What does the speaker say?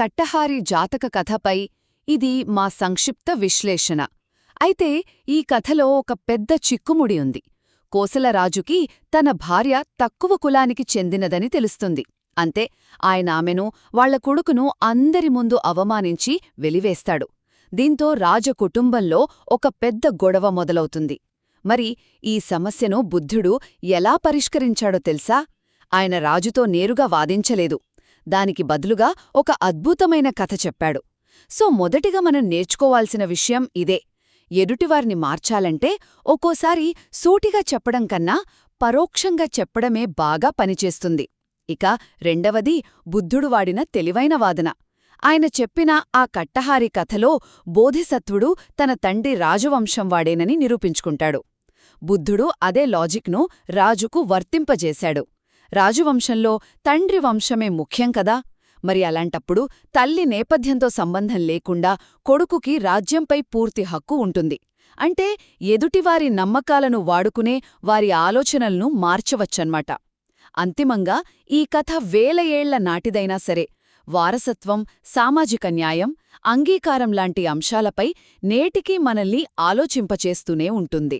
కట్టహారి జాతక కథపై ఇది మా సంక్షిప్త విశ్లేషణ. అయితే ఈ కథలో ఒక పెద్ద చిక్కుముడి ఉంది. కోసలరాజుకి తన భార్య తక్కువ కులానికి చెందినదని తెలుస్తుంది. అంతే ఆయన ఆమెను వాళ్ళ కొడుకును అందరి ముందు అవమానించి వెలివేస్తాడు. దీంతో రాజకుటుంబంలో ఒక పెద్ద గొడవ మొదలవుతుంది. మరి ఈ సమస్యను బుద్ధుడు ఎలా పరిష్కరించాడో తెలుసా? ఆయన రాజుతో నేరుగా వాదించలేదు. దానికి బదులుగా ఒక అద్భుతమైన కథ చెప్పాడు. సో మొదటిగా మనం నేర్చుకోవాల్సిన విషయం ఇదే. ఎదుటివారిని మార్చాలంటే ఒక్కోసారి సూటిగా చెప్పడం కన్నా పరోక్షంగా చెప్పడమే బాగా పనిచేస్తుంది. ఇక రెండవది బుద్ధుడు వాడిన తెలివైన వాదన. ఆయన చెప్పిన ఆ కట్టహారి కథలో బోధిసత్వుడు తన తండ్రి రాజవంశం వాడేనని నిరూపించుకుంటాడు. బుద్ధుడు అదే లాజిక్ను రాజుకు వర్తింపజేశాడు. రాజువంశంలో తండ్రి వంశమే ముఖ్యం కదా? మరి అలాంటప్పుడు తల్లి నేపథ్యంతో సంబంధం లేకుండా కొడుకుకి రాజ్యంపై పూర్తి హక్కు ఉంటుంది. అంటే ఎదుటివారి నమ్మకాలను వాడుకునే వారి ఆలోచనలను మార్చవచ్చన్మాట అంతిమంగా ఈ కథ వేల ఏళ్ళ నాటిదైనా సరే వారసత్వం సామాజిక న్యాయం అంగీకారం లాంటి అంశాలపై నేటికీ మనల్ని ఆలోచింపచేస్తూనే ఉంటుంది.